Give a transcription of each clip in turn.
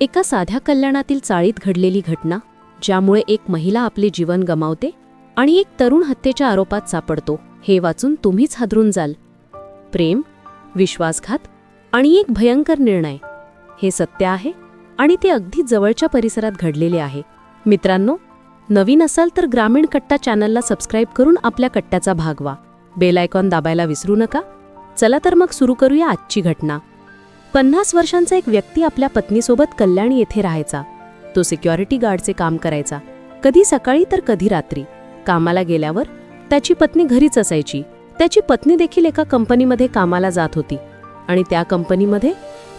एका साध्या कल्याणातील चाळीत घडलेली घटना ज्यामुळे एक महिला आपले जीवन गमावते आणि एक तरुण हत्येच्या आरोपात सापडतो हे वाचून तुम्हीच हादरून जाल. प्रेम विश्वासघात आणि एक भयंकर निर्णय. हे सत्य आहे आणि ते अगदी जवळच्या परिसरात घडलेले आहे. मित्रांनो नवीन असाल तर ग्रामीण कट्टा चॅनलला सबस्क्राईब करून आपल्या कट्ट्याचा भाग व्हा. बेलायकॉन दाबायला विसरू नका. चला तर मग सुरू करूया आजची घटना. पन्नास वर्षांचा एक व्यक्ती आपल्या पत्नीसोबत कल्याणी येथे राहायचा. तो सिक्युरिटी गार्डचे काम करायचा. कधी सकाळी तर कधी रात्री. कामाला गेल्यावर त्याची पत्नी घरीच असायची. त्याची पत्नी देखील एका कंपनीमध्ये कामाला जात होती. आणि त्या कंपनीमध्ये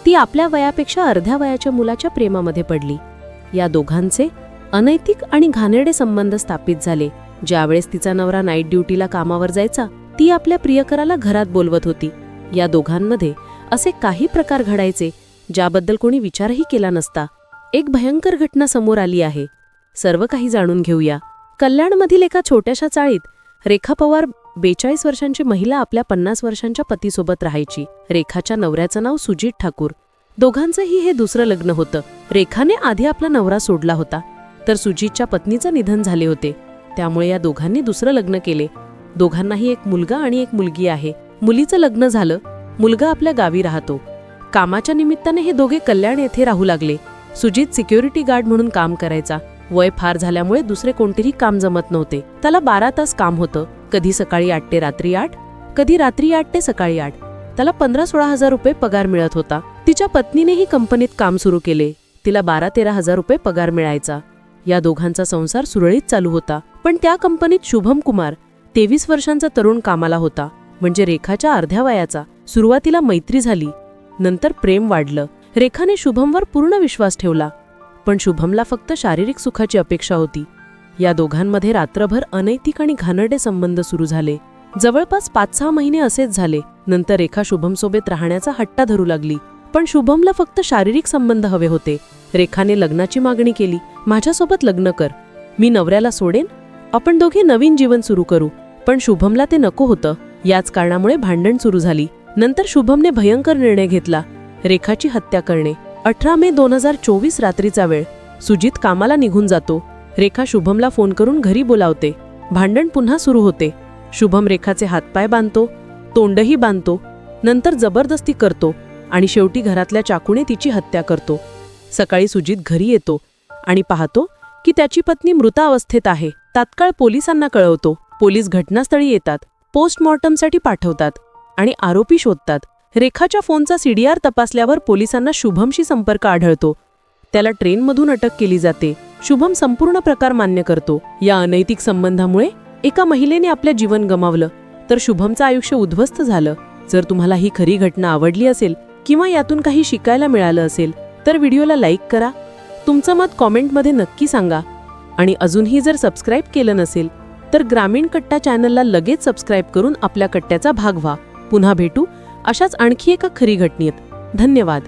ती आपल्या वयापेक्षा अर्ध्या वयाच्या मुलाच्या प्रेमामध्ये पडली. या दोघांचे अनैतिक आणि घाणेरडे संबंध स्थापित झाले. ज्यावेळेस तिचा नवरा नाईट ड्युटीला कामावर जायचा ती आपल्या प्रियकराला घरात बोलवत होती. या दोघांमध्ये असे काही प्रकार घडायचे ज्याबद्दल कोणी विचारही केला नसता. एक भयंकर घटना समोर आली आहे. सर्व काही जाणून घेऊया. कल्याणमधील एका छोट्याशा चाळीत रेखा पवार बेचाळीस वर्षांची महिला आपल्या पन्नास वर्षांच्या पतीसोबत राहायची. रेखाच्या नवऱ्याचं नाव सुजित ठाकूर. दोघांचंही हे दुसरं लग्न होतं. रेखाने आधी आपला नवरा सोडला होता. तर सुजितच्या पत्नीचं निधन झाले होते. त्यामुळे या दोघांनी दुसरं लग्न केले. दोघांनाही एक मुलगा आणि एक मुलगी आहे. मुलीचं लग्न झालं. मुलगा आपल्या गावी राहतो. कामाच्या निमित्ताने हे दोघे कल्याण येथे राहू लागले. सुजित सिक्युरिटी गार्ड म्हणून काम करायचा. वय फार झाल्यामुळे दुसरे कोणतेही काम जमत नव्हते. त्याला बारा तास काम होतं. कधी सकाळी आठ ते रात्री आठ कधी रात्री आठ ते सकाळी आठ. त्याला पंधरा सोळा हजार रुपये पगार मिळत होता. तिच्या पत्नीनेही कंपनीत काम सुरू केले. तिला बारा तेरा हजार रुपये पगार मिळायचा. या दोघांचा संसार सुरळीत चालू होता. पण त्या कंपनीत शुभम कुमार तेवीस वर्षांचा तरुण कामाला होता. म्हणजे रेखाच्या अर्ध्या वयाचा. सुरुवातीला मैत्री झाली नंतर प्रेम वाढलं. रेखाने शुभमवर पूर्ण विश्वास ठेवला पण शुभमला फक्त शारीरिक सुखाची अपेक्षा होती. या दोघांमध्ये रात्रभर अनैतिक आणि घाणरडे संबंध सुरू झाले. जवळपास पाच सहा महिने असेच झाले नंतर रेखा शुभमसोबत राहण्याचा हट्टा धरू लागली. पण शुभमला फक्त शारीरिक संबंध हवे होते. रेखाने लग्नाची मागणी केली माझ्यासोबत लग्न कर. मी नवऱ्याला सोडेन. आपण दोघे नवीन जीवन सुरू करू. पण शुभमला ते नको होतं. याच कारणामुळे भांडण सुरू झाली. नंतर शुभमने भयंकर निर्णय घेतला. रेखाची हत्या करणे. अठरा मे दोन हजार चोवीस रात्रीचा वेळ. सुजित कामाला निघून जातो. रेखा शुभमला फोन करून घरी बोलावते. भांडण पुन्हा सुरू होते. शुभम रेखाचे हातपाय बांधतो. तोंडही बांधतो. नंतर जबरदस्ती करतो आणि शेवटी घरातल्या चाकूने तिची हत्या करतो. सकाळी सुजित घरी येतो आणि पाहतो की त्याची पत्नी मृतावस्थेत आहे. तात्काळ पोलिसांना कळवतो. पोलीस घटनास्थळी येतात. पोस्टमॉर्टमसाठी पाठवतात. आणि आरोपी शोधतात. रेखाच्या फोनचा सीडीआर तपासल्यावर पोलिसांना शुभमशी संपर्क आढळतो. त्याला ट्रेनमधून अटक केली जाते. शुभम संपूर्ण प्रकार मान्य करतो. या अनैतिक संबंधामुळे एका महिलेने आपल्या जीवन गमावलं तर शुभमचं आयुष्य उद्ध्वस्त झालं. जर तुम्हाला ही खरी घटना आवडली असेल किंवा यातून काही शिकायला मिळालं असेल तर व्हिडिओला लाईक करा. तुमचं मत कॉमेंटमध्ये नक्की सांगा. आणि अजूनही जर सबस्क्राईब केलं नसेल तर ग्रामीण कट्टा चॅनलला लगेच सबस्क्राईब करून आपल्या कट्ट्याचा भाग व्हा. पुन्हा भेटू अशाच आणखी एका खरी घटनेत. धन्यवाद.